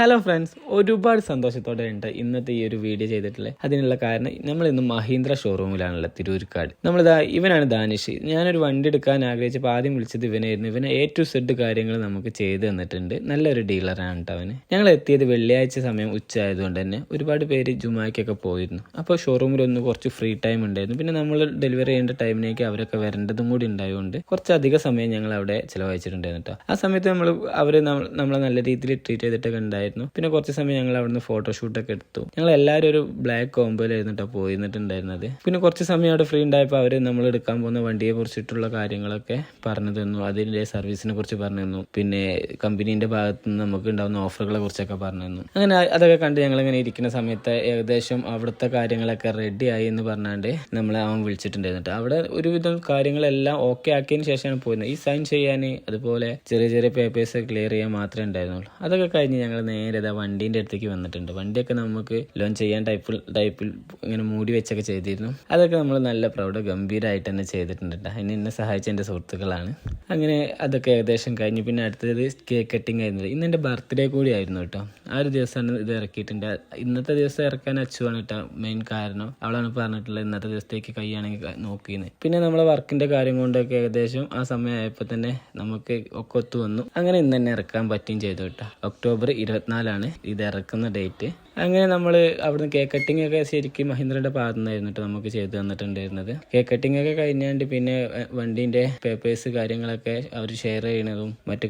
Hello friends ഒരുപാട് സന്തോഷത്തോടെ ഉണ്ട് ഇന്നത്തെ ഈ ഒരു വീഡിയോ ചെയ്തിട്ടുള്ളത്. അതിനുള്ള കാരണം നമ്മൾ ഇന്ന് മഹീന്ദ്ര ഷോറൂമിലാണല്ലോ തിരൂർക്കാട്. നമ്മളിതാ ഇവനാണ് ദാനിഷ് ഞാനൊരു വണ്ടി എടുക്കാൻ ആഗ്രഹിച്ചപ്പോൾ ആദ്യം വിളിച്ചത് ഇവനായിരുന്നു. ഇവനെ എ ടു സെഡ് കാര്യങ്ങൾ നമുക്ക് ചെയ്തു തന്നിട്ടുണ്ട്. നല്ലൊരു ഡീലറാണ് കേട്ടോ അവന്. ഞങ്ങൾ എത്തിയത് വെള്ളിയാഴ്ച സമയം ഉച്ച ആയതുകൊണ്ട് തന്നെ ഒരുപാട് പേര് ജുമാക്കൊക്കെ പോയിരുന്നു. അപ്പോൾ ഷോറൂമിൽ ഒന്ന് കുറച്ച് ഫ്രീ ടൈം ഉണ്ടായിരുന്നു. പിന്നെ നമ്മൾ ഡെലിവറി ചെയ്യേണ്ട ടൈമിലേക്ക് അവരൊക്കെ വരേണ്ടതും കൂടി ഉണ്ടായതുകൊണ്ട് കുറച്ചധികം സമയം ഞങ്ങൾ അവിടെ ചിലവഴിച്ചിട്ടുണ്ടായിരുന്നു കേട്ടോ ആ സമയത്ത് നമ്മൾ അവർ നമ്മളെ നല്ല രീതിയിൽ ട്രീറ്റ് ചെയ്തിട്ടൊക്കെ ഉണ്ടായിരുന്നു. പിന്നെ കുറച്ച് സമയം ഞങ്ങൾ അവിടുന്ന് ഫോട്ടോഷൂട്ടൊക്കെ എടുത്തു. ഞങ്ങൾ എല്ലാവരും ഒരു ബ്ലാക്ക് കോമ്പോയിലായിരുന്നു കേട്ടോ പോയിരുന്നിട്ടുണ്ടായിരുന്നത്. പിന്നെ കുറച്ച് സമയം അവിടെ ഫ്രീ ഉണ്ടായപ്പോൾ അവർ നമ്മൾ എടുക്കാൻ പോകുന്ന വണ്ടിയെ കുറിച്ചിട്ടുള്ള കാര്യങ്ങളൊക്കെ പറഞ്ഞു തന്നു. അതിന്റെ സർവീസിനെ കുറിച്ച് പറഞ്ഞു തന്നു. പിന്നെ കമ്പനീന്റെ ഭാഗത്ത് നിന്ന് നമുക്ക് ഉണ്ടാകുന്ന ഓഫറുകളെ കുറിച്ചൊക്കെ പറഞ്ഞു തന്നു. അങ്ങനെ അതൊക്കെ കണ്ട് ഞങ്ങൾ ഇങ്ങനെ ഇരിക്കുന്ന സമയത്ത് ഏകദേശം അവിടുത്തെ കാര്യങ്ങളൊക്കെ റെഡി ആയി എന്ന് പറഞ്ഞാണ്ട് നമ്മളെ അവൻ വിളിച്ചിട്ടുണ്ടായിരുന്നു ട്ടോ. അവിടെ ഒരുവിധം കാര്യങ്ങളെല്ലാം ഓക്കെ ആക്കിയതിന് ശേഷമാണ് പോയിരുന്നത്. ഈ സൈൻ ചെയ്യാൻ അതുപോലെ ചെറിയ ചെറിയ പേപ്പേഴ്സ് ക്ലിയർ ചെയ്യാൻ മാത്രമേ ഉണ്ടായിരുന്നുള്ളൂ. അതൊക്കെ കഴിഞ്ഞ് ഞങ്ങൾ നേരെ ഇതാ വണ്ടീന്റെ അടുത്തേക്ക് വന്നിട്ടുണ്ട്. വണ്ടിയൊക്കെ നമുക്ക് ലോൺ ചെയ്യാൻ ടൈപ്പിൽ ടൈപ്പിൽ ഇങ്ങനെ മൂടി വെച്ചൊക്കെ ചെയ്തിരുന്നു. അതൊക്കെ നമ്മൾ നല്ല പ്രൗഡ് ഗംഭീരമായിട്ട് തന്നെ ചെയ്തിട്ടുണ്ട് ട്ടോ. അതിന് എന്നെ സഹായിച്ച എന്റെ സുഹൃത്തുക്കളാണ്. അങ്ങനെ അതൊക്കെ ഏകദേശം കഴിഞ്ഞു. പിന്നെ അടുത്തത് കേക്ക് കട്ടിങ് ആയിരുന്നത് ഇന്ന് എന്റെ ബർത്ത്ഡേ കൂടി ആയിരുന്നു കേട്ടോ ആ ഒരു ദിവസമാണ് ഇത് ഇറക്കിയിട്ടുണ്ട്. ഇന്നത്തെ ദിവസം ഇറക്കാൻ അച്ചുവാണ് കേട്ടോ മെയിൻ കാരണം. അവളാണ് പറഞ്ഞിട്ടുള്ളത് ഇന്നത്തെ ദിവസത്തേക്ക് കൈയാണെങ്കിൽ നോക്കിയെന്ന് പിന്നെ നമ്മളെ വർക്കിന്റെ കാര്യം കൊണ്ടൊക്കെ ഏകദേശം ആ സമയമായപ്പോൾ തന്നെ നമുക്ക് ഒക്കെ ഒത്തു വന്നു. അങ്ങനെ ഇന്ന് തന്നെ ഇറക്കാൻ പറ്റുകയും ചെയ്തു കേട്ടോ ഒക്ടോബർ ഇരുപത്തിനാലാണ് ഇത് ഇറക്കുന്ന ഡേറ്റ് അങ്ങനെ നമ്മൾ അവിടുന്ന് കേക്ക് കട്ടിംഗ് ഒക്കെ ശരിക്കും മഹീന്ദ്രയുടെ ഭാഗത്തു നിന്നായിരുന്നു കേട്ടോ നമുക്ക് ചെയ്തു തന്നിട്ടുണ്ടായിരുന്നത്. കേക്ക് കട്ടിംഗ് ഒക്കെ കഴിഞ്ഞാണ്ട് പിന്നെ വണ്ടീന്റെ പേപ്പേഴ്സ് കാര്യങ്ങളൊക്കെ അവർ ഷെയർ ചെയ്യണതും മറ്റു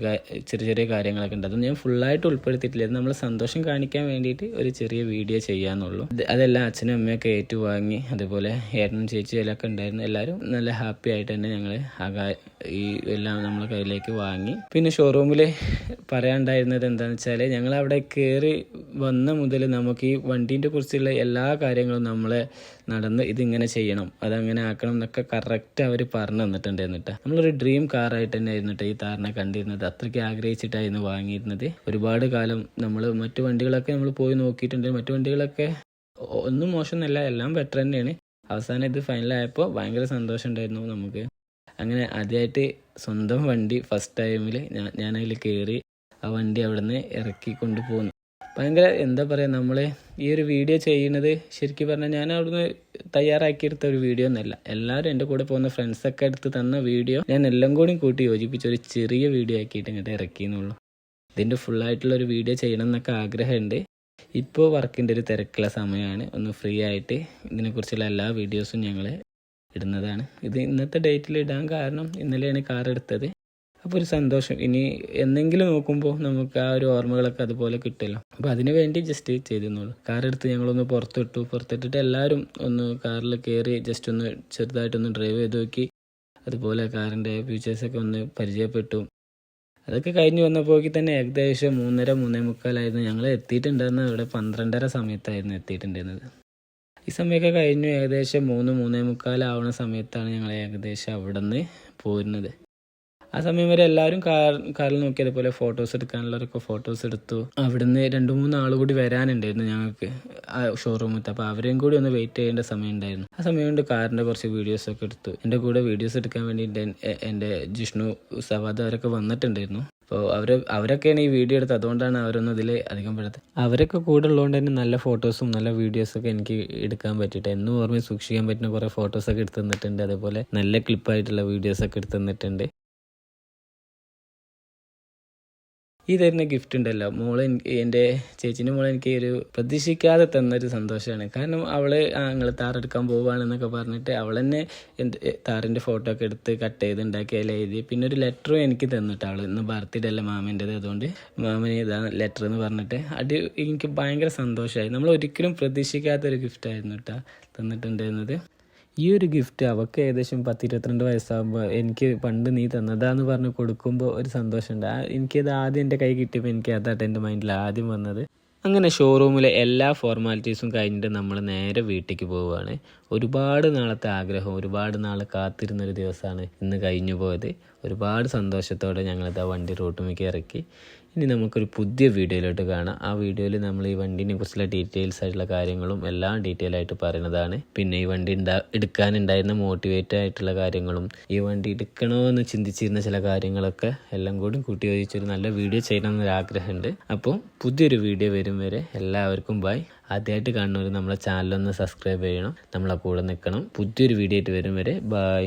ചെറിയ ചെറിയ കാര്യങ്ങളൊക്കെ ഉണ്ട്. അതൊന്നും ഞാൻ ഫുള്ളായിട്ട് ഉൾപ്പെടുത്തിയിട്ടില്ല. നമ്മൾ സന്തോഷം കാണിക്കാൻ വേണ്ടിയിട്ട് ഒരു ചെറിയ വീഡിയോ ചെയ്യാന്നുള്ളൂ. അതെല്ലാം അച്ഛനും അമ്മയൊക്കെ ഏറ്റുവാങ്ങി അതുപോലെ ഏട്ടനും ചേച്ചി എല്ലാം ഉണ്ടായിരുന്നു. എല്ലാവരും നല്ല ഹാപ്പി ആയിട്ട് തന്നെ ഞങ്ങൾ ഈ എല്ലാം നമ്മളെ കയ്യിലേക്ക് വാങ്ങി. പിന്നെ ഷോറൂമിൽ പറയാനുണ്ടായിരുന്നത് എന്താണെന്ന് വെച്ചാൽ ഞങ്ങൾ അവിടെ കയറി വന്ന മുതൽ നമുക്ക് ഈ വണ്ടീന്റെ കുറിച്ചുള്ള എല്ലാ കാര്യങ്ങളും നമ്മൾ നടന്ന് ഇതിങ്ങനെ ചെയ്യണം. അതങ്ങനെ ആക്കണം എന്നൊക്കെ കറക്റ്റ് അവർ പറഞ്ഞു തന്നിട്ടുണ്ട് എന്നിട്ട് നമ്മളൊരു ഡ്രീം കാറായിട്ട് തന്നെ ആയിരുന്നിട്ട് ഈ താറിനെ കണ്ടിരുന്നത്. അത്രയ്ക്ക് ആഗ്രഹിച്ചിട്ടായിരുന്നു വാങ്ങിയിരുന്നത്. ഒരുപാട് കാലം നമ്മൾ മറ്റു വണ്ടികളൊക്കെ നമ്മൾ പോയി നോക്കിയിട്ടുണ്ട്. മറ്റു വണ്ടികളൊക്കെ ഒന്നും മോശമൊന്നുമല്ല എല്ലാം ബെറ്റർ തന്നെയാണ്. അവസാനം ഇത് ഫൈനലായപ്പോൾ ഭയങ്കര സന്തോഷം ഉണ്ടായിരുന്നു നമുക്ക്. അങ്ങനെ ആദ്യമായിട്ട് സ്വന്തം വണ്ടി ഫസ്റ്റ് ടൈമിൽ ഞാൻ ഞാനതിൽ കയറി ആ വണ്ടി അവിടെ നിന്ന് ഇറക്കി കൊണ്ടുപോകുന്നു. ഭയങ്കര എന്താ പറയുക നമ്മൾ ഈ ഒരു വീഡിയോ ചെയ്യുന്നത് ശരിക്കും പറഞ്ഞാൽ ഞാൻ അവിടുന്ന് തയ്യാറാക്കിയെടുത്ത ഒരു വീഡിയോ ഒന്നല്ല. എല്ലാവരും എന്റെ കൂടെ പോകുന്ന ഫ്രണ്ട്സൊക്കെ എടുത്ത് തന്ന വീഡിയോ ഞാൻ എല്ലാം കൂടി കൂട്ടി യോജിപ്പിച്ച ഒരു ചെറിയ വീഡിയോ ആക്കിയിട്ട് ഇങ്ങോട്ട് ഇറക്കിയെന്നുള്ളൂ. ഇതിന്റെ ഫുള്ളായിട്ടുള്ള ഒരു വീഡിയോ ചെയ്യണം എന്നൊക്കെ ആഗ്രഹമുണ്ട്. ഇപ്പോൾ വർക്കിന്റെ ഒരു തിരക്കുള്ള സമയമാണ്. ഒന്ന് ഫ്രീ ആയിട്ട് ഇതിനെക്കുറിച്ചുള്ള എല്ലാ വീഡിയോസും ഞങ്ങൾ ഇടുന്നതാണ്. ഇത് ഇന്നത്തെ ഡേറ്റിൽ ഇടാൻ കാരണം ഇന്നലെയാണ് കാർ എടുത്തത്. അപ്പോൾ ഒരു സന്തോഷം. ഇനി എന്തെങ്കിലും നോക്കുമ്പോൾ നമുക്ക് ആ ഒരു ഓർമ്മകളൊക്കെ അതുപോലെ കിട്ടുമല്ലോ. അപ്പോൾ അതിന് വേണ്ടി ജസ്റ്റ് ചെയ്തിരുന്നുള്ളൂ കാർ എടുത്ത് ഞങ്ങളൊന്ന് പുറത്തിട്ടു. പുറത്തിട്ടിട്ട് എല്ലാവരും ഒന്ന് കാറിൽ കയറി ജസ്റ്റ് ഒന്ന് ചെറുതായിട്ടൊന്ന് ഡ്രൈവ് ചെയ്ത് നോക്കി. അതുപോലെ കാറിന്റെ ഫീച്ചേഴ്സൊക്കെ ഒന്ന് പരിചയപ്പെട്ടു. അതൊക്കെ കഴിഞ്ഞ് വന്നപ്പോഴേക്ക് തന്നെ ഏകദേശം മൂന്നര മൂന്നേ മുക്കാലായിരുന്നു. ഞങ്ങൾ എത്തിയിട്ടുണ്ടായിരുന്നത് ഇവിടെ പന്ത്രണ്ടര സമയത്തായിരുന്നു എത്തിയിട്ടുണ്ടായിരുന്നത്. ഈ സമയമൊക്കെ കഴിഞ്ഞു ഏകദേശം മൂന്ന് മൂന്നേ മുക്കാലാവുന്ന സമയത്താണ് ഞങ്ങൾ ഏകദേശം അവിടെ നിന്ന് പോരുന്നത്. ആ സമയം വരെ എല്ലാവരും കാർ കാറിൽ നോക്കി അതുപോലെ ഫോട്ടോസ് എടുക്കാനുള്ളവരൊക്കെ ഫോട്ടോസ് എടുത്തു. അവിടുന്ന് രണ്ട് മൂന്ന് ആൾ കൂടി വരാനുണ്ടായിരുന്നു ഞങ്ങൾക്ക് ആ ഷോറൂമിൽ അപ്പോൾ അവരെയും കൂടി ഒന്ന് വെയിറ്റ് ചെയ്യേണ്ട സമയം ഉണ്ടായിരുന്നു ആ സമയം കൊണ്ട് കാറിന്റെ കുറച്ച് വീഡിയോസ് ഒക്കെ എടുത്തു. എന്റെ കൂടെ വീഡിയോസ് എടുക്കാൻ വേണ്ടി എന്റെ ജിഷ്ണു സവാദ് അവരൊക്കെ വന്നിട്ടുണ്ടായിരുന്നു. അപ്പോൾ അവർ അവരൊക്കെയാണ് ഈ വീഡിയോ എടുത്തത്. അതുകൊണ്ടാണ് അവരൊന്നും ഇതിൽ അധികം പെടുത്തത് അവരൊക്കെ കൂടെ ഉള്ളതുകൊണ്ട് തന്നെ നല്ല ഫോട്ടോസും നല്ല വീഡിയോസൊക്കെ എനിക്ക് എടുക്കാൻ പറ്റിയിട്ട് എന്നും ഓർമ്മയിൽ സൂക്ഷിക്കാൻ പറ്റുന്ന കുറേ ഫോട്ടോസൊക്കെ എടുത്തു തന്നിട്ടുണ്ട്. അതുപോലെ നല്ല ക്ലിപ്പായിട്ടുള്ള വീഡിയോസൊക്കെ എടുത്തു തന്നിട്ടുണ്ട്. ഈ തരുന്ന ഗിഫ്റ്റ് ഉണ്ടല്ലോ. മോൾ എന്റെ ചേച്ചീന്റെ മോൾ എനിക്ക് ഒരു പ്രതീക്ഷിക്കാതെ തന്നൊരു സന്തോഷമാണ് കാരണം അവൾ ഞങ്ങൾ താറെടുക്കാൻ പോവുകയാണെന്നൊക്കെ പറഞ്ഞിട്ട് അവൾ തന്നെ എന്ത് താറിന്റെ ഫോട്ടോ ഒക്കെ എടുത്ത് കട്ട് ചെയ്ത് ഉണ്ടാക്കി അതിൽ എഴുതി. പിന്നെ ഒരു ലെറ്ററും എനിക്ക് തന്നിട്ട് അവൾ ഇന്ന് ബർത്ത്ഡേ അല്ല മാമന്റെത് അതുകൊണ്ട് മാമന് ഇതാ ലെറ്റർ എന്ന് പറഞ്ഞിട്ട് അത് എനിക്ക് ഭയങ്കര സന്തോഷമായി നമ്മൾ ഒരിക്കലും പ്രതീക്ഷിക്കാത്തൊരു ഗിഫ്റ്റായിരുന്നു കേട്ടോ തന്നിട്ടുണ്ടായിരുന്നത്. ഈ ഒരു ഗിഫ്റ്റ് അവൾക്ക് ഏകദേശം പത്ത് ഇരുപത്തിരണ്ട് വയസ്സാകുമ്പോൾ എനിക്ക് പണ്ട് നീ തന്നതാന്ന് പറഞ്ഞ് കൊടുക്കുമ്പോൾ ഒരു സന്തോഷമുണ്ട്. എനിക്കത് ആദ്യം എന്റെ കൈ കിട്ടിയപ്പോൾ എനിക്ക് അതായിട്ട് എന്റെ മൈൻഡിൽ ആദ്യം വന്നത്. അങ്ങനെ ഷോറൂമിലെ എല്ലാ ഫോർമാലിറ്റീസും കഴിഞ്ഞിട്ട് നമ്മൾ നേരെ വീട്ടിലേക്ക് പോവുകയാണ് ഒരുപാട് നാളത്തെ ആഗ്രഹം ഒരുപാട് നാൾ കാത്തിരുന്നൊരു ദിവസമാണ് ഇന്ന് കഴിഞ്ഞു പോയത് ഒരുപാട് സന്തോഷത്തോടെ ഞങ്ങളിത് വണ്ടി റോട്ടുമിക്ക് ഇറക്കി. ഇനി നമുക്കൊരു പുതിയ വീഡിയോയിലോട്ട് കാണാം. ആ വീഡിയോയിൽ നമ്മൾ ഈ വണ്ടിനെ കുറിച്ചുള്ള ഡീറ്റെയിൽസ് ആയിട്ടുള്ള കാര്യങ്ങളും എല്ലാം ഡീറ്റെയിൽ ആയിട്ട് പറയുന്നതാണ്. പിന്നെ ഈ വണ്ടി ഉണ്ടാ എടുക്കാനുണ്ടായിരുന്ന മോട്ടിവേറ്റ് ആയിട്ടുള്ള കാര്യങ്ങളും ഈ വണ്ടി എടുക്കണോ എന്ന് ചിന്തിച്ചിരുന്ന ചില കാര്യങ്ങളൊക്കെ എല്ലാം കൂടി കൂട്ടി യോജിച്ചൊരു നല്ല വീഡിയോ ചെയ്യണമെന്നൊരു ആഗ്രഹമുണ്ട് അപ്പോൾ പുതിയൊരു വീഡിയോ വരും വരെ എല്ലാവർക്കും ബൈ ആദ്യമായിട്ട് കാണുന്നവർ നമ്മളെ ചാനലൊന്ന് സബ്സ്ക്രൈബ് ചെയ്യണം. നമ്മളെ കൂടെ നിൽക്കണം. പുതിയൊരു വീഡിയോ ആയിട്ട് വരും വരെ ബൈ